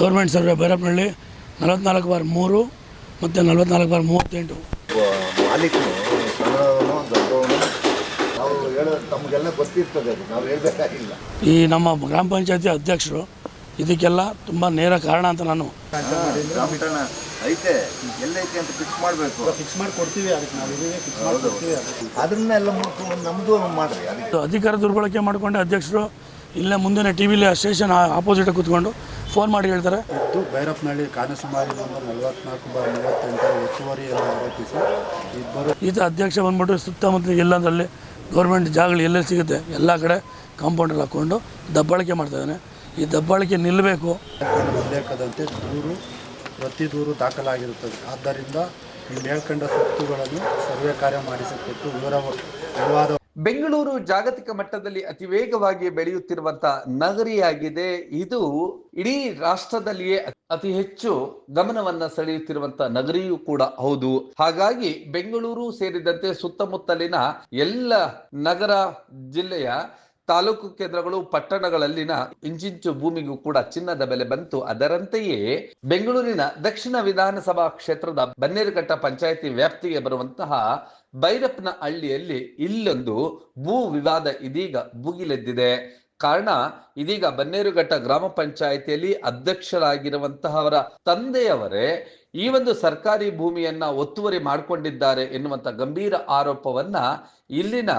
Government survey ಭೈರಪ್ಪನಹಳ್ಳಿ ನಲವತ್ನಾಲ್ಕು bar ಮೂರು ಮತ್ತು ನಲವತ್ನಾಲ್ಕು ಬಾರ್ ಮೂವತ್ತೆಂಟು. ಮಾಲೀಕರು ತಮಗೆಲ್ಲ ಗೊತ್ತಿರ್ತದೆ ನಾವು ಹೇಳ್ಬೇಕಾಗಿಲ್ಲ. ಈ ನಮ್ಮ ಗ್ರಾಮ ಪಂಚಾಯತಿ ಅಧ್ಯಕ್ಷರು ಇದಕ್ಕೆಲ್ಲ ತುಂಬ ನೇರ ಕಾರಣ ಅಂತ ನಾನು ಐತೆ ಎಲ್ಲೈತೆ ಅಂತ ಫಿಕ್ಸ್ ಮಾಡಬೇಕು. ಫಿಕ್ಸ್ ಮಾಡಿ ಕೊಡ್ತೀವಿ ಅದಕ್ಕೆ ನಾವು ಫಿಕ್ಸ್ ಮಾಡಿ ಕೊಡ್ತೀವಿ ಅದಕ್ಕೆ. ಅದನ್ನೆಲ್ಲ ನಮ್ಮದು ಮಾಡಿರಿ ಅದಕ್ಕೆ. ಅಧಿಕಾರ ದುರ್ಬಳಕೆ ಮಾಡಿಕೊಂಡೆ ಅಧ್ಯಕ್ಷರು ಇಲ್ಲೇ ಮುಂದಿನ ಟಿವಿಲಿ ಸ್ಟೇಷನ್ ಆಪೋಸಿಟ್ ಕೂತ್ಕೊಂಡು ಫೋನ್ ಮಾಡಿ ಹೇಳ್ತಾರೆ. ಇದ್ದು ಭೈರಪ್ಪನಹಳ್ಳಿ ಕಾನಸುಮಾರಿ ನಂಬರ್ ನಲವತ್ನಾಲ್ಕು ಬಾರ್ ಮೂವತ್ತೆಂಟರ ಹೆಚ್ಚುವರಿ ಎಂದು ಆರೋಪಿಸಿ ಇಬ್ಬರು ಈತ ಅಧ್ಯಕ್ಷ ಬಂದ್ಬಿಟ್ಟು ಸುತ್ತಮುತ್ತ ಎಲ್ಲದರಲ್ಲಿ ಗೌರ್ಮೆಂಟ್ ಜಾಗಗಳು ಎಲ್ಲೆಲ್ಲಿ ಸಿಗುತ್ತೆ ಎಲ್ಲ ಕಡೆ ಕಾಂಪೌಂಡಲ್ಲಿ ಹಾಕ್ಕೊಂಡು ದಬ್ಬಾಳಿಕೆ ಮಾಡ್ತಾಯಿದ್ದಾನೆ ಈ ದಬ್ಬಾಳಿಕೆ ನಿಲ್ಲಬೇಕು. ಉಲ್ಲೇಖದಂತೆ ದೂರು ಪ್ರತಿ ದೂರು ದಾಖಲಾಗಿರುತ್ತದೆ. ಆದ್ದರಿಂದ ಈ ಮೇಲ್ಕಂಡ ಸುತ್ತುಗಳನ್ನು ಸರ್ವೆ ಕಾರ್ಯ ಮಾಡಿಸಿಕೊಟ್ಟು ವಿವರ ವಿವಾದ ಬೆಂಗಳೂರು ಜಾಗತಿಕ ಮಟ್ಟದಲ್ಲಿ ಅತಿ ವೇಗವಾಗಿ ಬೆಳೆಯುತ್ತಿರುವಂತಹ ನಗರಿಯಾಗಿದೆ. ಇದು ಇಡೀ ರಾಷ್ಟ್ರದಲ್ಲಿಯೇ ಅತಿ ಹೆಚ್ಚು ಗಮನವನ್ನ ಸೆಳೆಯುತ್ತಿರುವಂತಹ ನಗರಿಯೂ ಕೂಡ ಹೌದು. ಹಾಗಾಗಿ ಬೆಂಗಳೂರು ಸೇರಿದಂತೆ ಸುತ್ತಮುತ್ತಲಿನ ಎಲ್ಲ ನಗರ ಜಿಲ್ಲೆಯ ತಾಲೂಕು ಕೇಂದ್ರಗಳು ಪಟ್ಟಣಗಳಲ್ಲಿನ ಇಂಚಿಂಚು ಭೂಮಿಗೂ ಕೂಡ ಚಿನ್ನದ ಬೆಲೆ ಬಂತು. ಅದರಂತೆಯೇ ಬೆಂಗಳೂರಿನ ದಕ್ಷಿಣ ವಿಧಾನಸಭಾ ಕ್ಷೇತ್ರದ ಬನ್ನೇರುಘಟ್ಟ ಪಂಚಾಯಿತಿ ವ್ಯಾಪ್ತಿಗೆ ಬರುವಂತಹ ಭೈರಪ್ಪನ ಹಳ್ಳಿಯಲ್ಲಿ ಇಲ್ಲೊಂದು ಭೂ ವಿವಾದ ಇದೀಗ ಭುಗಿಲೆದ್ದಿದೆ. ಕಾರಣ, ಇದೀಗ ಬನ್ನೇರುಘಟ್ಟ ಗ್ರಾಮ ಪಂಚಾಯಿತಿಯಲ್ಲಿ ಅಧ್ಯಕ್ಷರಾಗಿರುವಂತಹವರ ತಂದೆಯವರೇ ಈ ಒಂದು ಸರ್ಕಾರಿ ಭೂಮಿಯನ್ನ ಒತ್ತುವರಿ ಮಾಡಿಕೊಂಡಿದ್ದಾರೆ ಎನ್ನುವಂತ ಗಂಭೀರ ಆರೋಪವನ್ನ ಇಲ್ಲಿನ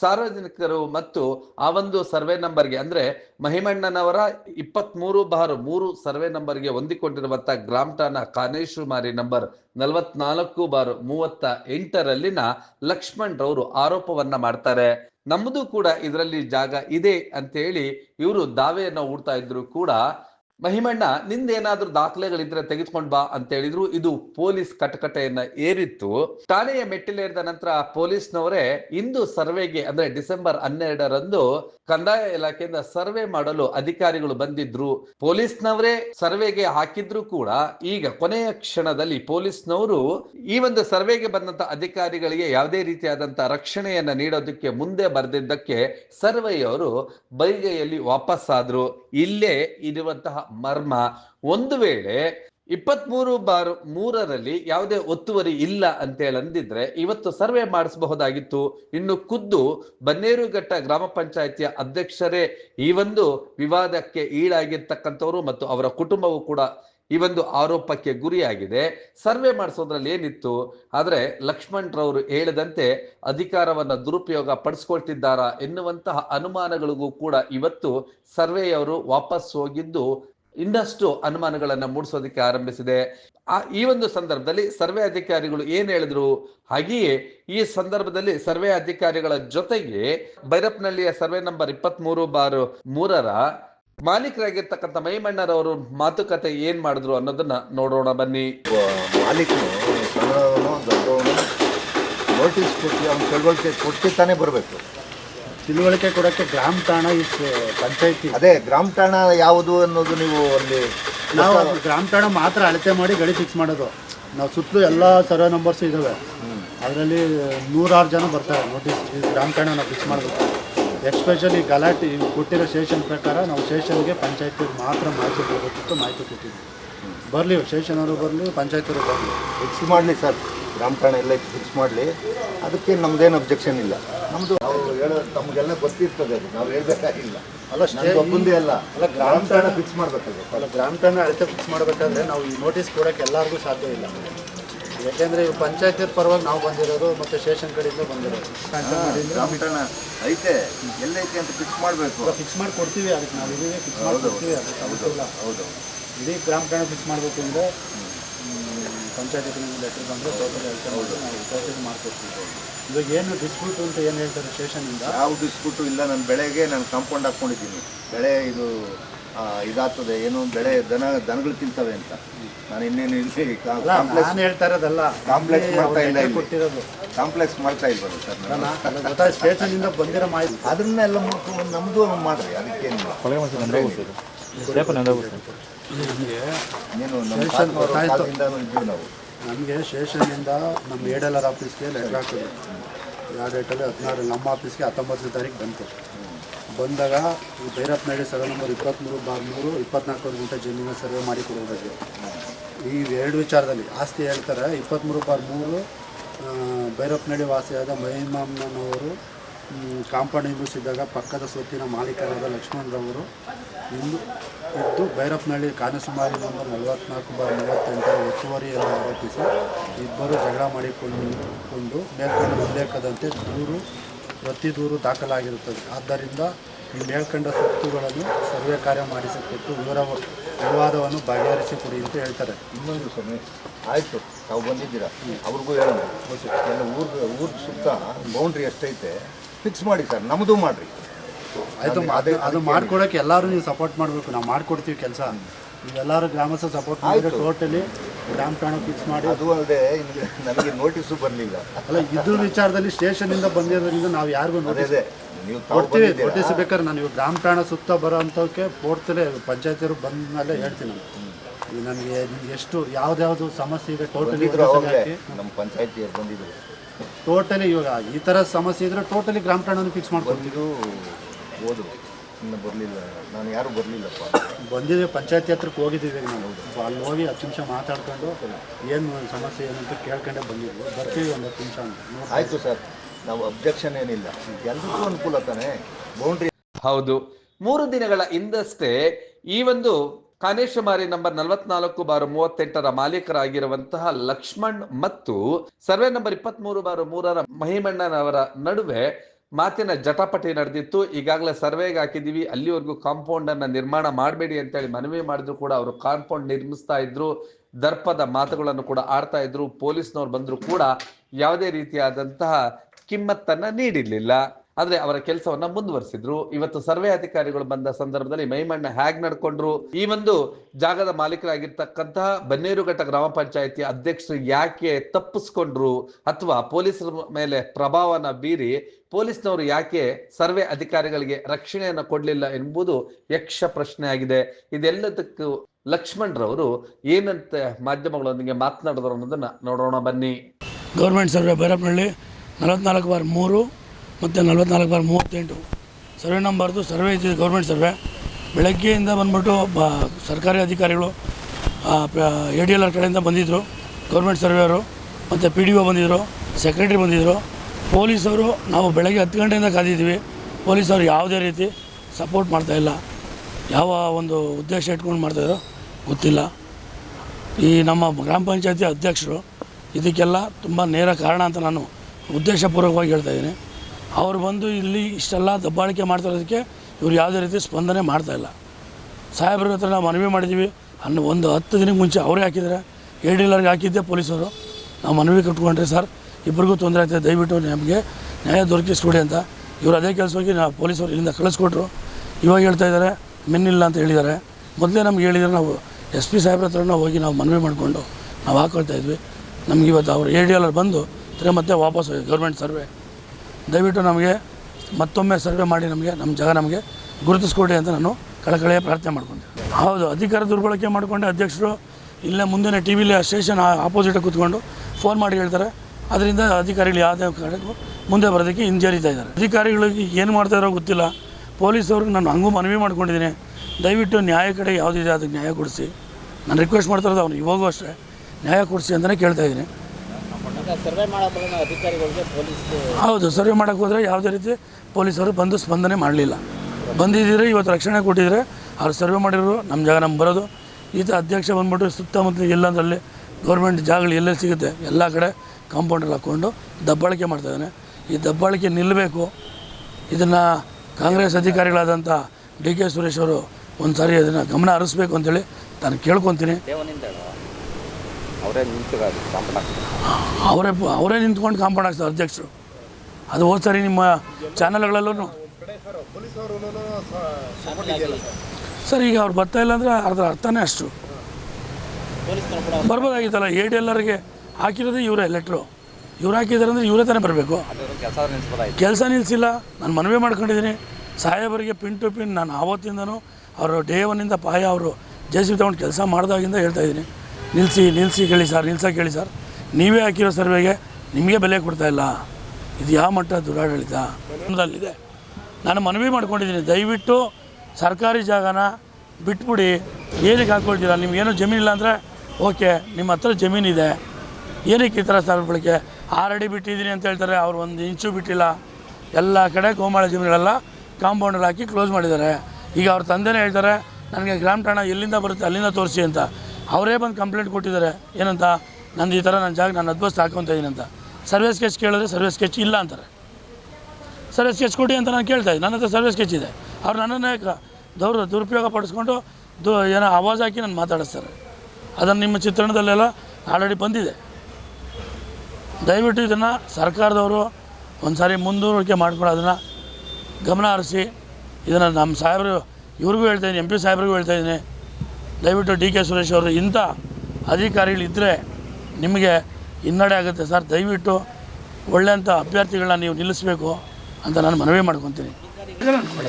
ಸಾರ್ವಜನಿಕರು ಮತ್ತು ಆ ಒಂದು ಸರ್ವೆ ನಂಬರ್ಗೆ ಅಂದ್ರೆ ಮಹಿಮಣ್ಣನವರ ಇಪ್ಪತ್ಮೂರು ಬಾರು ಮೂರು ಸರ್ವೆ ನಂಬರ್ಗೆ ಹೊಂದಿಕೊಂಡಿರುವಂತ ಗ್ರಾಮ್ಟಾನ ಕಾನೇಶುಮಾರಿ ನಂಬರ್ ನಲವತ್ನಾಲ್ಕು ಬಾರು ಮೂವತ್ತ ಎಂಟರಲ್ಲಿನ ಲಕ್ಷ್ಮಣ್ ರವರು ಆರೋಪವನ್ನ ಮಾಡ್ತಾರೆ. ನಮ್ಮದು ಕೂಡ ಇದರಲ್ಲಿ ಜಾಗ ಇದೆ ಅಂತ ಹೇಳಿ ಇವರು ದಾವೆಯನ್ನು ಹೂಡ್ತಾ ಇದ್ರು ಕೂಡ ಮಹಿಮಣ್ಣ, ನಿಂದೇನಾದ್ರೂ ದಾಖಲೆಗಳಿದ್ರೆ ತೆಗೆದುಕೊಂಡ್ ಬಾ ಅಂತ ಹೇಳಿದ್ರು. ಇದು ಪೊಲೀಸ್ ಕಟಕಟೆಯನ್ನ ಏರಿತ್ತು. ಠಾಣೆಯ ಮೆಟ್ಟಿಲೇರಿದ ನಂತರ ಪೊಲೀಸ್ನವರೇ ಇಂದು ಸರ್ವೆಗೆ, ಅಂದ್ರೆ ಡಿಸೆಂಬರ್ ಹನ್ನೆರಡರಂದು ಕಂದಾಯ ಇಲಾಖೆಯಿಂದ ಸರ್ವೆ ಮಾಡಲು ಅಧಿಕಾರಿಗಳು ಬಂದಿದ್ರು. ಪೊಲೀಸ್ನವರೇ ಸರ್ವೆಗೆ ಹಾಕಿದ್ರು ಕೂಡ. ಈಗ ಕೊನೆಯ ಕ್ಷಣದಲ್ಲಿ ಪೊಲೀಸ್ನವರು ಈ ಒಂದು ಸರ್ವೆಗೆ ಬಂದಂತ ಅಧಿಕಾರಿಗಳಿಗೆ ಯಾವುದೇ ರೀತಿಯಾದಂತ ರಕ್ಷಣೆಯನ್ನ ನೀಡೋದಕ್ಕೆ ಮುಂದೆ ಬರೆದಿದ್ದಕ್ಕೆ ಸರ್ವೆಯವರು ಬೈಗೈಯಲ್ಲಿ ವಾಪಸ್ ಆದ್ರು ಇಲ್ಲೇ ಇರುವಂತಹ ಮರ್ಮ. ಒಂದು ವೇಳೆ ಇಪ್ಪತ್ಮೂರು ಬಾರ್ ಮೂರರಲ್ಲಿ ಯಾವುದೇ ಒತ್ತುವರಿ ಇಲ್ಲ ಅಂತೇಳಿ ಅಂದಿದ್ರೆ ಇವತ್ತು ಸರ್ವೆ ಮಾಡಿಸಬಹುದಾಗಿತ್ತು. ಇನ್ನು ಖುದ್ದು ಬನ್ನೇರುಘಟ್ಟ ಗ್ರಾಮ ಪಂಚಾಯಿತಿಯ ಅಧ್ಯಕ್ಷರೇ ಈ ಒಂದು ವಿವಾದಕ್ಕೆ ಈಡಾಗಿರ್ತಕ್ಕಂಥವ್ರು ಮತ್ತು ಅವರ ಕುಟುಂಬವು ಕೂಡ ಈ ಒಂದು ಆರೋಪಕ್ಕೆ ಗುರಿಯಾಗಿದೆ. ಸರ್ವೆ ಮಾಡಿಸೋದ್ರಲ್ಲಿ ಏನಿತ್ತು? ಆದರೆ ಲಕ್ಷ್ಮಣ್ ರವರು ಹೇಳಿದಂತೆ ಅಧಿಕಾರವನ್ನ ದುರುಪಯೋಗ ಪಡಿಸ್ಕೊಳ್ತಿದ್ದಾರಾ ಎನ್ನುವಂತಹ ಅನುಮಾನಗಳಿಗೂ ಕೂಡ ಇವತ್ತು ಸರ್ವೆಯವರು ವಾಪಸ್ ಹೋಗಿದ್ದು ಇನ್ನಷ್ಟು ಅನುಮಾನಗಳನ್ನು ಮೂಡಿಸೋದಕ್ಕೆ ಆರಂಭಿಸಿದೆ. ಆ, ಈ ಒಂದು ಸಂದರ್ಭದಲ್ಲಿ ಸರ್ವೆ ಅಧಿಕಾರಿಗಳು ಏನ್ ಹೇಳಿದ್ರು? ಹಾಗೆಯೇ ಈ ಸಂದರ್ಭದಲ್ಲಿ ಸರ್ವೆ ಅಧಿಕಾರಿಗಳ ಜೊತೆಗೆ ಭೈರಪ್ನಳ್ಳಿಯ ಸರ್ವೆ ನಂಬರ್ ಇಪ್ಪತ್ತ್ ಮೂರು ಬಾರು ಮೂರರ ಮಾಲೀಕರಾಗಿರ್ತಕ್ಕಂಥ ಮೈಮಣ್ಣರವರು ಮಾತುಕತೆ ಏನ್ ಮಾಡಿದ್ರು ಅನ್ನೋದನ್ನ ನೋಡೋಣ ಬನ್ನಿ. ಮಾಲೀಕರು ನೋಟಿಸ್ ಕೊಟ್ಟು ಅವ್ನು ತಿಳುವಳಿಕೆ ಕೊಟ್ಟು ತಾನೇ ಬರಬೇಕು. ತಿಳುವಳಿಕೆ ಕೊಡೋಕ್ಕೆ ಗ್ರಾಮ ತಾಣ ಈ ಪಂಚಾಯತಿ. ಅದೇ ಗ್ರಾಮ ತಾಣ ಯಾವುದು ಅನ್ನೋದು ನೀವು ಅಲ್ಲಿ ನಾವು ಅದು ಗ್ರಾಮ ತಾಣ ಮಾತ್ರ ಅಳತೆ ಮಾಡಿ ಗಡಿ ಫಿಕ್ಸ್ ಮಾಡೋದು. ನಾವು ಸುತ್ತಲೂ ಎಲ್ಲ ಸರ್ವೆ ನಂಬರ್ಸ್ ಇದ್ದಾವೆ ಅದರಲ್ಲಿ ನೂರಾರು ಜನ ಬರ್ತಾರೆ ನೋಟಿಸ್ ಈ ಗ್ರಾಮ ಠಾಣ ನಾವು ಫಿಕ್ಸ್ ಮಾಡಬೇಕು. ಎಸ್ಪೆಷಲಿ ಗಲಾಟೆ ಈಗ ಕೊಟ್ಟಿರೋ ಸ್ಟೇಷನ್ ಪ್ರಕಾರ ನಾವು ಸ್ಟೇಷನ್ಗೆ ಪಂಚಾಯತಿ ಮಾತ್ರ ಮಾಹಿತಿ ಕೊಡಬೇಕಿತ್ತು ಮಾಹಿತಿ ಕೊಟ್ಟಿದ್ವಿ. ಬರಲಿ ಸ್ಟೇಷನ್ ಅವರು ಬರಲಿ ಪಂಚಾಯತ್ ಅವರು ಬರಲಿ. ಫಿಕ್ಸ್ ಮಾಡಲಿ ಸರ್. ಗ್ರಾಮ ಎಲ್ಲ ಎಲ್ಲ ಫಿಕ್ಸ್ ಮಾಡಲಿ. ಅದಕ್ಕೆ ನಮ್ದೇನು ಅಬ್ಜೆಕ್ಷನ್ ಇಲ್ಲ. ನಮ್ಮದು ನಾವು ಹೇಳೋದು ತಮಗೆಲ್ಲ ಗೊತ್ತಿರ್ತದೆ ಅದು. ನಾವು ಹೇಳ್ಬೇಕಾಗಿಲ್ಲ. ಅಲ್ಲ ಸ್ಟೇ ಒಬ್ಬಂದೇ ಅಲ್ಲ. ಅಲ್ಲ, ಗ್ರಾಮ ಠಾಣೆ ಫಿಕ್ಸ್ ಮಾಡಬೇಕಾಗುತ್ತೆ ಅಲ್ಲ ಗ್ರಾಮ ಠಾಣೆ ಅಳತೆ ಫಿಕ್ಸ್ ಮಾಡಬೇಕಾದ್ರೆ ನಾವು ಈ ನೋಟಿಸ್ ಕೊಡೋಕೆ ಎಲ್ಲರಿಗೂ ಸಾಧ್ಯ ಇಲ್ಲ. ಯಾಕೆಂದ್ರೆ ಇವು ಪಂಚಾಯಿತಿ ಪರವಾಗಿ ನಾವು ಬಂದಿರೋದು ಮತ್ತು ಸ್ಟೇಷನ್ ಕಡೆಯಿಂದ ಬಂದಿರೋದು. ಗ್ರಾಮ ಠಾಣೆ ಐತೆ. ಎಲ್ಲೈತೆ ಅಂತ ಫಿಕ್ಸ್ ಮಾಡಬೇಕು. ಫಿಕ್ಸ್ ಮಾಡಿ ಕೊಡ್ತೀವಿ ಅದಕ್ಕೆ ನಾವು ಇದೀವಿ ಫಿಕ್ಸ್ ಮಾಡಿ ಕೊಡ್ತೀವಿ ಅದಕ್ಕೆ ಅವಶ್ಯ ಹೌದು ಇಡೀ ಗ್ರಾಮ ಠಾಣೆ ಫಿಕ್ಸ್ ಮಾಡಬೇಕು ಅಂದರೆ ಪಂಚಾಯತಿ ಲೆಟ್ರ್ ಬಂದರೆ ಟೋಟಲ್ ಹೇಳ್ತಾರೆ ನಾವು ಟೋಟಲ್ ಮಾಡ್ಕೊಡ್ತೀವಿ ಇವಾಗ ಏನು ಡಿಸ್ಪ್ಯೂಟ್ ಅಂತ ಏನು ಹೇಳ್ತಾರೆ ಸ್ಟೇಷನಿಂದ ಯಾವ ಡಿಸ್ಪ್ಯೂಟು ಇಲ್ಲ ನಾನು ಬೆಳೆಗೆ ನಾನು ಕಾಂಪೌಂಡ್ ಹಾಕ್ಕೊಂಡಿದ್ದೀನಿ. ಬೆಳೆ ಇದು ಇದಾಗ್ತದೆ. ಏನು ಬೆಳೆ ದನ ದನಗಳು ತಿಂತವೆ ಅಂತ. ನಾನು ಇನ್ನೇನು ಇಲ್ಲಿ ಕಾಂಪ್ಲೆಕ್ಸ್ ನಾನು ಹೇಳ್ತಾ ಇರೋದಲ್ಲ. ಕಾಂಪ್ಲೆಕ್ಸ್ ಮಾಡ್ತಾ ಇಲ್ಲ ಕೊಟ್ಟಿರೋದು. ಕಾಂಪ್ಲೆಕ್ಸ್ ಮಾಡ್ತಾ ಇಲ್ವಲ್ಲ ಸರ್ ಸ್ಟೇಷನಿಂದ ಬಂದಿರೋ ಮಾಹಿತಿ. ಅದನ್ನೆಲ್ಲ ಮಾಡ್ಕೊಂಡು ನಮ್ಮದು ಮಾಡ್ರಿ ಅದಕ್ಕೇನು ನಮಗೆ ಸ್ಟೇಷನ್ನಿಂದ ನಮ್ಮ ಎ ಆರ್ ಆಫೀಸ್ಗೆ ಲೆಟ್ರ್ ಹಾಕಿದ್ರು. ಯಾವ ಡೇಟಲ್ಲಿ ಹದಿನಾರು ನಮ್ಮ ಆಫೀಸ್ಗೆ ಹತ್ತೊಂಬತ್ತನೇ ತಾರೀಕು ಬಂತು. ಬಂದಾಗ ಈ ಭೈರಪ್ಪನಹಳ್ಳಿ ಸರ್ವೆ ನಂಬರ್ ಇಪ್ಪತ್ತ್ಮೂರು ಬಾರ್ ಮೂರು ಇಪ್ಪತ್ನಾಲ್ಕು ಗಂಟೆ ಜಮೀನ ಸರ್ವೆ ಮಾಡಿ ಕೊಡೋದಕ್ಕೆ ಈ ಎರಡು ವಿಚಾರದಲ್ಲಿ ಆಸ್ತಿ ಹೇಳ್ತಾರೆ ಇಪ್ಪತ್ತ್ಮೂರು ಬಾರ್ ಮೂರು ಆ, ಭೈರಪ್ಪನಹಳ್ಳಿ ವಾಸಿಯಾದ ಮಹಿಮಾಮ್ನವರು ಕಾಂಪೌಂಡ್ ನಿರ್ಮಿಸಿದ್ದಾಗ ಪಕ್ಕದ ಸ್ವತ್ತಿನ ಮಾಲೀಕರಾದ ಲಕ್ಷ್ಮಣರವರು ಇಂದು ಇದ್ದು ಭೈರಪ್ಪನಹಳ್ಳಿ ಕಾನಸುಮಾರಿ ನಂಬರ್ ನಲವತ್ನಾಲ್ಕು ಬಾರ್ ಮೂವತ್ತೆಂಟರ ಹೆಚ್ಚುವರಿ ಎಂದು ಆರೋಪಿಸಿ ಇಬ್ಬರು ಜಗಳ ಮಾಡಿಕೊಂಡು ಕೊಂಡು ಮೇಲ್ಕಂಡ ಉಲ್ಲೇಖದಂತೆ ದೂರು, ಪ್ರತಿ ದೂರು ದಾಖಲಾಗಿರುತ್ತದೆ. ಆದ್ದರಿಂದ ಈ ಮೇಲ್ಕಂಡ ಸ್ವತ್ತುಗಳನ್ನು ಸರ್ವೆ ಕಾರ್ಯ ಮಾಡಿಸಿಕೊಟ್ಟು ವಿವರ, ವಿವಾದವನ್ನು ಬಗೆಹರಿಸಿಕೊಡಿ ಅಂತ ಹೇಳ್ತಾರೆ. ಇನ್ನೊಂದು ಸ್ವಾಮಿ, ಆಯಿತು, ತಾವು ಬಂದಿದ್ದೀರಾ? ಅವ್ರಿಗೂ ಹೇಳೋಣ. ಎಲ್ಲ ಊರು, ಊರ ಸುತ್ತ ಬೌಂಡ್ರಿ ಎಷ್ಟೈತೆ? ಫಿಕ್ಸ್ ಮಾಡಿ ಸರ್ ನಮ್ಮದು ಮಾಡಿರಿ. ಆಯಿತು ಅದೇ- ಅದು ಮಾಡ್ಕೊಡೋಕೆ ಎಲ್ಲರೂ ನೀವು ಸಪೋರ್ಟ್ ಮಾಡಬೇಕು ನಾವು ಮಾಡ್ಕೊಡ್ತೀವಿ ಕೆಲಸ. ನೀವೆಲ್ಲರೂ ಗ್ರಾಮಸ್ಥ ಸಪೋರ್ಟ್ ಮಾಡಿದ್ರೆ ಟೋಟಲಿ ಗ್ರಾಮ ಠಾಣೆ ಫಿಕ್ಸ್ ಮಾಡಿ. ಅದು ಅಲ್ಲದೆ ನಿಮಗೆ ನನಗೆ ನೋಟಿಸು ಬರಲಿಲ್ಲ. ಅಲ್ಲ ಇದ್ರ ವಿಚಾರದಲ್ಲಿ ಸ್ಟೇಷನಿಂದ ಬಂದಿರೋದ್ರಿಂದ ನಾವು ಯಾರಿಗೂ ನೋಟಿಸ್ ನೀವು ತಾವು ಕೊಡ್ತೀವಿ ನೋಟಿಸ್ ಬೇಕಾದ್ರೆ ನಾನು ಇವಾಗ ಗ್ರಾಮ ಠಾಣೆ ಸುತ್ತ ಬರೋ ಅಂಥವಕ್ಕೆ ಕೊಡ್ತಲೇ ಪಂಚಾಯತಿಯವರು ಬಂದ ಮೇಲೆ ಹೇಳ್ತೀನಿ ನಾನು. ನನಗೆ ನಿಮ್ಗೆ ಎಷ್ಟು ಯಾವ್ದಾವ್ದು ಸಮಸ್ಯೆ ಇದೆ ಟೋಟಲಿ ನಮ್ಮ ಪಂಚಾಯತಿಯವರು ಬಂದಿದ್ರು. ಟೋಟಲಿ ಇವಾಗ ಈ ಥರ ಸಮಸ್ಯೆ ಇದ್ರೆ ಟೋಟಲಿ ಗ್ರಾಮ ಠಾಣೆ ಫಿಕ್ಸ್ ಮಾಡ್ಕೊಂಡಿದ್ದು ಬಂದಿದ್ದು ಹೋದ್ರು ಇನ್ನು ಬರಲಿಲ್ಲ. ನಾನು ಯಾರು ಬರಲಿಲ್ಲಪ್ಪ. ಬಂದಿದ್ದೆ ಪಂಚಾಯತಿ ಹತ್ರಕ್ಕೆ ಹೋಗಿದ್ದೀವಿ ನಾನು. ನಾವು ಸೊ ಅಲ್ಲಿ ಹೋಗಿ ಹತ್ತು ನಿಮಿಷ ಮಾತಾಡ್ಕೊಂಡು ಏನು ಸಮಸ್ಯೆ ಏನಂತ ಕೇಳ್ಕೊಂಡೆ ಬಂದಿದ್ವಿ. ಬರ್ತೀವಿ ಒಂದು ಹತ್ತು ನಿಮಿಷ ಅಂತ ಆಯಿತು ಸರ್. ನಾವು ಅಬ್ಜೆಕ್ಷನ್ ಏನಿಲ್ಲ. ಎಲ್ರಿಗೂ ಅನುಕೂಲ ತಾನೆ. ಬೌಂಡ್ರಿ ಹೌದು. ಮೂರು ದಿನಗಳ ಹಿಂದಷ್ಟೇ ಈ ಒಂದು ಕಾನೇಶಮಾರಿ ನಂಬರ್ ನಲವತ್ನಾಲ್ಕು ಬಾರು ಮೂವತ್ತೆಂಟರ ಮಾಲೀಕರಾಗಿರುವಂತಹ ಲಕ್ಷ್ಮಣ್ ಮತ್ತು ಸರ್ವೆ ನಂಬರ್ ಇಪ್ಪತ್ಮೂರು ಬಾರು ಮೂರರ ಮಹಿಮಣ್ಣನವರ ನಡುವೆ ಮಾತಿನ ಜಟಾಪಟಿ ನಡೆದಿತ್ತು. ಈಗಾಗಲೇ ಸರ್ವೆಗೆ ಹಾಕಿದೀವಿ ಅಲ್ಲಿವರೆಗೂ ಕಾಂಪೌಂಡ್ ಅನ್ನ ನಿರ್ಮಾಣ ಮಾಡಬೇಡಿ ಅಂತೇಳಿ ಮನವಿ ಮಾಡಿದ್ರು ಕೂಡ ಅವರು ಕಾಂಪೌಂಡ್ ನಿರ್ಮಿಸ್ತಾ ಇದ್ರು. ದರ್ಪದ ಮಾತುಗಳನ್ನು ಕೂಡ ಆಡ್ತಾ ಇದ್ರು. ಪೊಲೀಸ್ನವ್ರು ಬಂದ್ರು ಕೂಡ ಯಾವುದೇ ರೀತಿಯಾದಂತಹ ಕಿಮ್ಮತ್ತನ್ನ ನೀಡಿರ್ಲಿಲ್ಲ. ಆದ್ರೆ ಅವರ ಕೆಲಸವನ್ನ ಮುಂದುವರಿಸಿದ್ರು. ಇವತ್ತು ಸರ್ವೆ ಅಧಿಕಾರಿಗಳು ಬಂದ ಸಂದರ್ಭದಲ್ಲಿ ಮೈಮಣ್ಣ ಹ್ಯಾಗ್ ನಡ್ಕೊಂಡ್ರು? ಈ ಒಂದು ಜಾಗದ ಮಾಲೀಕರಾಗಿರ್ತಕ್ಕಂತಹ ಬನ್ನೇರುಘಟ್ಟ ಗ್ರಾಮ ಪಂಚಾಯತಿ ಅಧ್ಯಕ್ಷರು ಯಾಕೆ ತಪ್ಪಿಸ್ಕೊಂಡ್ರು? ಅಥವಾ ಪೊಲೀಸರ ಮೇಲೆ ಪ್ರಭಾವನ ಬೀರಿ ಪೊಲೀಸ್ನವರು ಯಾಕೆ ಸರ್ವೆ ಅಧಿಕಾರಿಗಳಿಗೆ ರಕ್ಷಣೆಯನ್ನು ಕೊಡಲಿಲ್ಲ ಎಂಬುದು ಯಕ್ಷ ಪ್ರಶ್ನೆ ಆಗಿದೆ. ಇದೆಲ್ಲದಕ್ಕೂ ಲಕ್ಷ್ಮಣ್ ರವರು ಏನಂತ ಮಾಧ್ಯಮಗಳೊಂದಿಗೆ ಮಾತನಾಡಿದ್ರು ಅನ್ನೋದನ್ನ ನೋಡೋಣ ಬನ್ನಿ. ಗೌರ್ಮೆಂಟ್ ಸರ್ವೆ ಭೈರಪ್ಪನಹಳ್ಳಿ, ನಲವತ್ನಾಲ್ಕು ಬಾರ್ ಮೂರು. ಮತ್ತು ನಲವತ್ನಾಲ್ಕು ಬಾರ್ ಮೂವತ್ತೆಂಟು. ಸರ್ವೆ ನಂಬರ್ದು ಸರ್ವೆ ಇದೆ ಗೌರ್ಮೆಂಟ್ ಸರ್ವೆ. ಬೆಳಗ್ಗೆಯಿಂದ ಬಂದ್ಬಿಟ್ಟು ಬ ಸರ್ಕಾರಿ ಅಧಿಕಾರಿಗಳು ಎ ಡಿ ಎಲ್ ಆರ್ ಕಡೆಯಿಂದ ಬಂದಿದ್ದರು ಗೌರ್ಮೆಂಟ್ ಸರ್ವೆಯವರು ಮತ್ತು ಪಿ ಡಿ ಒ ಬಂದಿದ್ದರು ಸೆಕ್ರೆಟ್ರಿ ಬಂದಿದ್ದರು ಪೊಲೀಸವರು, ನಾವು ಬೆಳಗ್ಗೆ ಹತ್ತು ಗಂಟೆಯಿಂದ ಕಾದಿದ್ದೀವಿ. ಪೊಲೀಸವರು ಯಾವುದೇ ರೀತಿ ಸಪೋರ್ಟ್ ಮಾಡ್ತಾಯಿಲ್ಲ ಯಾವ ಒಂದು ಉದ್ದೇಶ ಇಟ್ಕೊಂಡು ಮಾಡ್ತಾಯಿರೋ ಗೊತ್ತಿಲ್ಲ. ಈ ನಮ್ಮ ಗ್ರಾಮ ಪಂಚಾಯತಿ ಅಧ್ಯಕ್ಷರು ಇದಕ್ಕೆಲ್ಲ ತುಂಬ ನೇರ ಕಾರಣ ಅಂತ ನಾನು ಉದ್ದೇಶಪೂರ್ವಕವಾಗಿ ಹೇಳ್ತಾ ಇದ್ದೀನಿ. ಅವ್ರು ಬಂದು ಇಲ್ಲಿ ಇಷ್ಟೆಲ್ಲ ದಬ್ಬಾಳಿಕೆ ಮಾಡ್ತಿರೋದಕ್ಕೆ ಇವ್ರು ಯಾವುದೇ ರೀತಿ ಸ್ಪಂದನೆ ಮಾಡ್ತಾಯಿಲ್ಲ ಸಾಹೇಬ್ರ ಹತ್ರ ನಾವು ಮನವಿ ಮಾಡಿದ್ದೀವಿ. ಅನ್ನು ಒಂದು ಹತ್ತು ದಿನಕ್ಕೆ ಮುಂಚೆ ಅವರೇ ಹಾಕಿದ್ದಾರೆ. ಎ ಡೀಲರ್ಗೆ ಹಾಕಿದ್ದೆ ಪೊಲೀಸರು. ನಾವು ಮನವಿ ಕಟ್ಕೊಂಡ್ರೆ ಸರ್, ಇಬ್ಬರಿಗೂ ತೊಂದರೆ ಆಗ್ತದೆ. ದಯವಿಟ್ಟು ನಮಗೆ ನ್ಯಾಯ ದೊರಕಿಸ್ಕೊಡಿ ಅಂತ. ಇವರು ಅದೇ ಕೆಲಸವಾಗಿ ನಾವು ಪೊಲೀಸರು ಇಲ್ಲಿಂದ ಕಳಿಸ್ಕೊಟ್ರು. ಇವಾಗ ಹೇಳ್ತಾ ಇದ್ದಾರೆ, ಮೆನ್ನಿಲ್ಲ ಅಂತ ಹೇಳಿದ್ದಾರೆ. ಮೊದಲೇ ನಮ್ಗೆ ಹೇಳಿದರೆ ನಾವು ಎಸ್ ಪಿ ಸಾಹೇಬ್ರ ಹತ್ರ ನಾವು ಹೋಗಿ ನಾವು ಮನವಿ ಮಾಡಿಕೊಂಡು ನಾವು ಹಾಕೊಳ್ತಾ ಇದ್ವಿ. ನಮ್ಗೆ ಇವತ್ತು ಅವರು ಎ ಡಿ ಬಂದು, ಮತ್ತೆ ವಾಪಸ್ ಗೌರ್ಮೆಂಟ್ ಸರ್ವೆ. ದಯವಿಟ್ಟು ನಮಗೆ ಮತ್ತೊಮ್ಮೆ ಸರ್ವೆ ಮಾಡಿ ನಮಗೆ, ನಮ್ಮ ಜಾಗ ನಮಗೆ ಗುರುತಿಸ್ಕೊಡಿ ಅಂತ ನಾನು ಕಳಕಳೆಯ ಪ್ರಾರ್ಥನೆ ಮಾಡ್ಕೊಂಡೆ. ಹೌದು, ಅಧಿಕಾರ ದುರ್ಬಳಕೆ ಮಾಡಿಕೊಂಡೆ ಅಧ್ಯಕ್ಷರು. ಇಲ್ಲೇ ಮುಂದಿನ ಟಿ ವಿಲಿ ಸ್ಟೇಷನ್ ಆಪೋಸಿಟ್ ಕೂತ್ಕೊಂಡು ಫೋನ್ ಮಾಡಿ ಹೇಳ್ತಾರೆ. ಅದರಿಂದ ಅಧಿಕಾರಿಗಳು ಯಾವುದೇ ಕಾರಣಕ್ಕೂ ಮುಂದೆ ಬರೋದಕ್ಕೆ ಹಿಂಜರಿತಾ ಇದ್ದಾರೆ. ಅಧಿಕಾರಿಗಳಿಗೆ ಏನು ಮಾಡ್ತಾರೋ ಗೊತ್ತಿಲ್ಲ. ಪೊಲೀಸವ್ರಿಗೆ ನಾನು ಹಂಗೂ ಮನವಿ ಮಾಡ್ಕೊಂಡಿದ್ದೀನಿ. ದಯವಿಟ್ಟು ನ್ಯಾಯ ಕಡೆ ಯಾವುದಿದೆ ಅದಕ್ಕೆ ನ್ಯಾಯ ಕೊಡಿಸಿ. ನಾನು ರಿಕ್ವೆಸ್ಟ್ ಮಾಡ್ತಾ ಇರೋದು ಅವ್ನು ಇವಾಗೂ ಅಷ್ಟೇ. ನ್ಯಾಯ ಕೊಡಿಸಿ ಅಂತಲೇ ಕೇಳ್ತಾ ಇದ್ದೀನಿ. ಈಗ ಸರ್ವೆ ಮಾಡೋ ಅಧಿಕಾರಿಗಳಿಗೆ ಪೊಲೀಸ್ ಹೌದು ಸರ್ವೆ ಮಾಡೋಕ್ಕೆ ಹೋದರೆ ಯಾವುದೇ ರೀತಿ ಪೊಲೀಸರು ಬಂದು ಸ್ಪಂದನೆ ಮಾಡಲಿಲ್ಲ. ಬಂದಿದ್ದೀರಿ ಇವತ್ತು ರಕ್ಷಣೆ ಕೊಟ್ಟಿದ್ರೆ ಅವ್ರು ಸರ್ವೆ ಮಾಡಿರೋರು ನಮ್ಮ ಜಾಗ ನಮ್ಗೆ ಬರೋದು. ಈತ ಅಧ್ಯಕ್ಷ ಬಂದ್ಬಿಟ್ಟು ಸುತ್ತಮುತ್ತ ಎಲ್ಲದರಲ್ಲಿ ಗೌರ್ಮೆಂಟ್ ಜಾಗಗಳು ಎಲ್ಲೆಲ್ಲಿ ಸಿಗುತ್ತೆ ಎಲ್ಲ ಕಡೆ ಕಾಂಪೌಂಡಲ್ಲಿ ಹಾಕ್ಕೊಂಡು ದಬ್ಬಾಳಿಕೆ ಮಾಡ್ತಾಯಿದ್ದಾನೆ ಈ ದಬ್ಬಾಳಿಕೆ ನಿಲ್ಲಬೇಕು. ಇದನ್ನು ಕಾಂಗ್ರೆಸ್ ಅಧಿಕಾರಿಗಳಾದಂಥ ಡಿ ಕೆ ಸುರೇಶ್ ಅವರು ಒಂದು ಸಾರಿ ಅದನ್ನು ಗಮನ ಹರಿಸ್ಬೇಕು ಅಂತೇಳಿ ನಾನು ಕೇಳ್ಕೊತೀನಿ. ಅವರೇ ಅವರೇ ಅವರೇ ನಿಂತ್ಕೊಂಡು ಕಾಂಪೌಂಡ್ ಹಾಕ್ತಾರೆ ಅಧ್ಯಕ್ಷರು. ಅದು ಹೋದ ಸರಿ ನಿಮ್ಮ ಚಾನಲ್ಗಳಲ್ಲೂ ಸರ್ ಈಗ ಅವ್ರು ಬರ್ತಾ ಇಲ್ಲ ಅಂದರೆ ಅರ್ಧ ಅರ್ಥನೇ ಅಷ್ಟು. ಬರ್ಬೋದಾಗಿತ್ತಲ್ಲ ಎ ಡಿ ಎಲ್ಲರಿಗೆ ಹಾಕಿರೋದು ಇವರೇ ಲೆಟ್ರು. ಇವ್ರು ಹಾಕಿದ್ದಾರೆ ಅಂದರೆ ಇವರೇ ತಾನೇ ಬರಬೇಕು. ಕೆಲಸ ನಿಲ್ಲಿಸಿಲ್ಲ ನಾನು ಮನವಿ ಮಾಡ್ಕೊಂಡಿದ್ದೀನಿ. ಸಾಹೇಬರಿಗೆ ಪಿನ್ ಟು ಪಿನ್ ನಾನು ಆವತ್ತಿಂದನೂ ಅವರು ಡೇ ಒನ್ನಿಂದ ಪಾಯ ಅವರು ಜೆ ಸಿ ಬಿ ತೊಗೊಂಡು ಕೆಲಸ ಮಾಡಿದಾಗಿಂದ ಹೇಳ್ತಾ ಇದ್ದೀನಿ. ನಿಲ್ಲಿಸಿ ನಿಲ್ಲಿಸಿ ಕೇಳಿ ಸರ್ ನಿಲ್ಸಕ್ಕೆ ಕೇಳಿ ಸರ್. ನೀವೇ ಹಾಕಿರೋ ಸರ್ವೆಗೆ ನಿಮಗೆ ಬೆಲೆ ಕೊಡ್ತಾ ಇಲ್ಲ. ಇದು ಯಾವ ಮಟ್ಟ ದುರಾಡಳಿತ? ನಮ್ಮದಲ್ಲಿದೆ ನಾನು ಮನವಿ ಮಾಡ್ಕೊಂಡಿದ್ದೀನಿ. ದಯವಿಟ್ಟು ಸರ್ಕಾರಿ ಜಾಗನ ಬಿಟ್ಬಿಡಿ. ಏನಕ್ಕೆ ಹಾಕ್ಕೊಳ್ತೀರಾ ನಿಮ್ಗೇನು ಜಮೀನಿಲ್ಲ ಅಂದರೆ ಓಕೆ, ನಿಮ್ಮ ಹತ್ರ ಜಮೀನಿದೆ ಏನಕ್ಕೆ ಈ ಥರ ಸ್ಥಳ ಬಳಕೆ? ಆರು ಅಡಿ ಬಿಟ್ಟಿದ್ದೀನಿ ಅಂತ ಹೇಳ್ತಾರೆ. ಅವ್ರು ಒಂದು ಇಂಚು ಬಿಟ್ಟಿಲ್ಲ. ಎಲ್ಲ ಕಡೆ ಗೋಮಾಳ ಜಮೀನುಗಳೆಲ್ಲ ಕಾಂಪೌಂಡಲ್ಲಿ ಹಾಕಿ ಕ್ಲೋಸ್ ಮಾಡಿದ್ದಾರೆ. ಈಗ ಅವ್ರ ತಂದೆನೇ ಹೇಳ್ತಾರೆ, ನನಗೆ ಗ್ರಾಮ ಠಾಣ ಎಲ್ಲಿಂದ ಬರುತ್ತೆ? ಅಲ್ಲಿಂದ ತೋರಿಸಿ ಅಂತ. ಅವರೇ ಬಂದು ಕಂಪ್ಲೇಂಟ್ ಕೊಟ್ಟಿದ್ದಾರೆ. ಏನಂತ? ನಂದು ಈ ಥರ ನನ್ನ ಜಾಗ ನಾನು ಅದ್ಬಸ್ತು ಹಾಕೊಂತ ಇದ್ದೀನಿ ಅಂತ? ಸರ್ವೆ ಸ್ಕೆಚ್ ಕೇಳಿದ್ರೆ ಸರ್ವೆ ಸ್ಕೆಚ್ ಇಲ್ಲ ಅಂತಾರೆ. ಸರ್ವೆ ಸ್ಕೆಚ್ ಕೊಡಿ ಅಂತ ನಾನು ಕೇಳ್ತಾ ಇದ್ದೆ. ನನ್ನ ಹತ್ರ ಸರ್ವೆ ಸ್ಕೆಚ್ ಇದೆ. ಅವ್ರು ನನ್ನನ್ನೇ ದೌರ್, ದುರುಪಯೋಗ ಪಡಿಸ್ಕೊಂಡು ದು, ಏನೋ ಆವಾಜ್ ಹಾಕಿ ನಾನು ಮಾತಾಡಿಸ್ತಾರೆ. ಅದನ್ನು ನಿಮ್ಮ ಚಿತ್ರಣದಲ್ಲೆಲ್ಲ ಆಲ್ರೆಡಿ ಬಂದಿದೆ. ದಯವಿಟ್ಟು ಇದನ್ನು ಸರ್ಕಾರದವರು ಒಂದು ಸಾರಿ ಮುಂದೂಡಿಕೆ ಮಾಡ್ಕೊಂಡು ಅದನ್ನು ಗಮನ ಹರಿಸಿ. ಇದನ್ನು ನಮ್ಮ ಸಾಹೇಬರು ಇವ್ರಿಗೂ ಹೇಳ್ತಾ ಇದ್ದೀನಿ, ಎಂ ಪಿ ಸಾಹೇಬ್ರಿಗೂ ಹೇಳ್ತಾ ಇದ್ದೀನಿ. ದಯವಿಟ್ಟು ಡಿ ಕೆ ಸುರೇಶ್ ಅವರು ಇಂಥ ಅಧಿಕಾರಿಗಳಿದ್ದರೆ ನಿಮಗೆ ಹಿನ್ನಡೆ ಆಗುತ್ತೆ. ಸರ್ ದಯವಿಟ್ಟು ಒಳ್ಳೆಯಂಥ ಅಭ್ಯರ್ಥಿಗಳನ್ನ ನೀವು ನಿಲ್ಲಿಸಬೇಕು ಅಂತ ನಾನು ಮನವಿ ಮಾಡ್ಕೊತೀನಿ.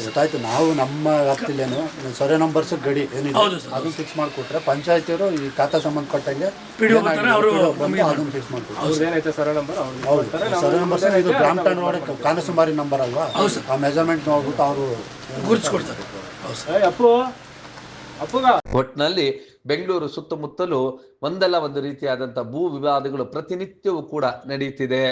ಗೊತ್ತಾಯ್ತು. ನಾವು ನಮ್ಮ ವ್ಯಾಪ್ತಿಲೇನು ಸೊರೆ ನಂಬರ್ಸ್ ಗಡಿ ಏನಿದೆ ಹೌದು ಸರ್. ಅದನ್ನ ಫಿಕ್ಸ್ ಮಾಡಿಕೊಟ್ರೆ ಪಂಚಾಯತಿಯವರು ಈ ಖಾತಾ ಸಂಬಂಧಪಟ್ಟಂಗೆ ಅದನ್ನು ಫಿಕ್ಸ್ ಮಾಡ್ಕೊಡ್ತಾರೆ ಸೊರೆ ನಂಬರ್? ನಂಬರ್ಸ್ ಇದು ಗ್ರಾಮ ಠಾಣೆ ಒಳಗೆ ಕಾನಸುಮಾರಿ ನಂಬರ್ ಅಲ್ವಾ? ಆ ಮೆಜರ್ಮೆಂಟ್ ನೋಡ್ಬಿಟ್ಟು ಅವರು ಗುರುತಿಸ್ಕೊಡ್ತಾರೆ. ಹೌದು ಸರ್. ಏಯ್ ಅಪ್ಪು ಅಪ್ಪುಗ ಒಟ್ಟಿನಲ್ಲಿ ಬೆಂಗಳೂರು ಸುತ್ತಮುತ್ತಲು ಒಂದಲ್ಲ ಒಂದು ರೀತಿಯಾದಂಥ ಭೂ ವಿವಾದಗಳು ಪ್ರತಿನಿತ್ಯವೂ ಕೂಡ ನಡೆಯುತ್ತಿದೆ.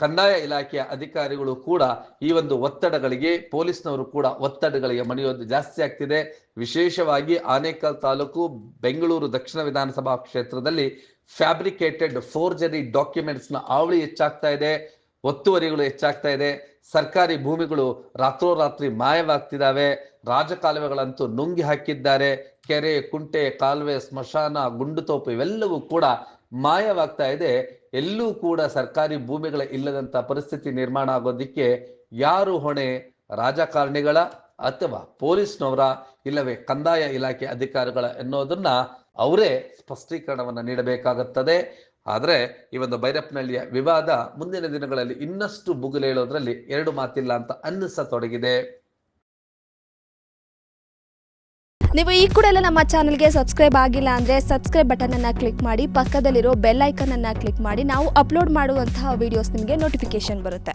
ಕಂದಾಯ ಇಲಾಖೆಯ ಅಧಿಕಾರಿಗಳು ಕೂಡ ಈ ಒಂದು ಒತ್ತಡಗಳಿಗೆ, ಪೊಲೀಸ್ನವರು ಕೂಡ ಒತ್ತಡಗಳಿಗೆ ಮಣಿಯೋದು ಜಾಸ್ತಿ ಆಗ್ತಿದೆ. ವಿಶೇಷವಾಗಿ ಆನೇಕಲ್ ತಾಲೂಕು ಬೆಂಗಳೂರು ದಕ್ಷಿಣ ವಿಧಾನಸಭಾ ಕ್ಷೇತ್ರದಲ್ಲಿ ಫ್ಯಾಬ್ರಿಕೇಟೆಡ್ ಫೋರ್ಜರಿ ಡಾಕ್ಯುಮೆಂಟ್ಸ್ನ ಅವಳಿ ಹೆಚ್ಚಾಗ್ತಾ ಇದೆ. ಒತ್ತುವರಿಗಳು ಹೆಚ್ಚಾಗ್ತಾ ಇದೆ. ಸರ್ಕಾರಿ ಭೂಮಿಗಳು ರಾತ್ರೋರಾತ್ರಿ ಮಾಯವಾಗ್ತಿದ್ದಾವೆ ರಾಜಕಾಲುವೆಗಳಂತೂ ನುಂಗಿ ಹಾಕಿದ್ದಾರೆ. ಕೆರೆ, ಕುಂಟೆ, ಕಾಲುವೆ, ಸ್ಮಶಾನ, ಗುಂಡು ತೋಪು ಇವೆಲ್ಲವೂ ಕೂಡ ಮಾಯವಾಗ್ತಾ ಇದೆ. ಎಲ್ಲೂ ಕೂಡ ಸರ್ಕಾರಿ ಭೂಮಿಗಳ ಇಲ್ಲದಂತ ಪರಿಸ್ಥಿತಿ ನಿರ್ಮಾಣ ಆಗೋದಿಕ್ಕೆ ಯಾರು ಹೊಣೆ? ರಾಜಕಾರಣಿಗಳ ಅಥವಾ ಪೊಲೀಸ್ನವರ ಇಲ್ಲವೇ ಕಂದಾಯ ಇಲಾಖೆ ಅಧಿಕಾರಿಗಳ ಎನ್ನುವುದನ್ನ ಅವರೇ ಸ್ಪಷ್ಟೀಕರಣವನ್ನು ನೀಡಬೇಕಾಗುತ್ತದೆ. ಆದರೆ ಈ ಒಂದು ಭೈರಪ್ಪನಹಳ್ಳಿಯ ವಿವಾದ ಮುಂದಿನ ದಿನಗಳಲ್ಲಿ ಇನ್ನಷ್ಟು ಬುಗುಲೇಳೋದ್ರಲ್ಲಿ ಎರಡು ಮಾತಿಲ್ಲ ಅಂತ ಅನ್ನಿಸತೊಡಗಿದೆ ನೀವು ಈ ಕೂಡ ಎಲ್ಲ ನಮ್ಮ ಚಾನಲ್ಗೆ ಸಬ್ಸ್ಕ್ರೈಬ್ ಆಗಿಲ್ಲ ಅಂದರೆ ಸಬ್ಸ್ಕ್ರೈಬ್ ಬಟನ್ ಬಟನನ್ನು ಕ್ಲಿಕ್ ಮಾಡಿ, ಪಕ್ಕದಲ್ಲಿರೋ ಬೆಲ್ ಐಕನನ್ನು ಕ್ಲಿಕ್ ಮಾಡಿ, ನಾವು ಅಪ್ಲೋಡ್ ಮಾಡುವಂತಹ ವಿಡಿಯೋಸ್ ನಿಮಗೆ ನೋಟಿಫಿಕೇಶನ್ ಬರುತ್ತೆ.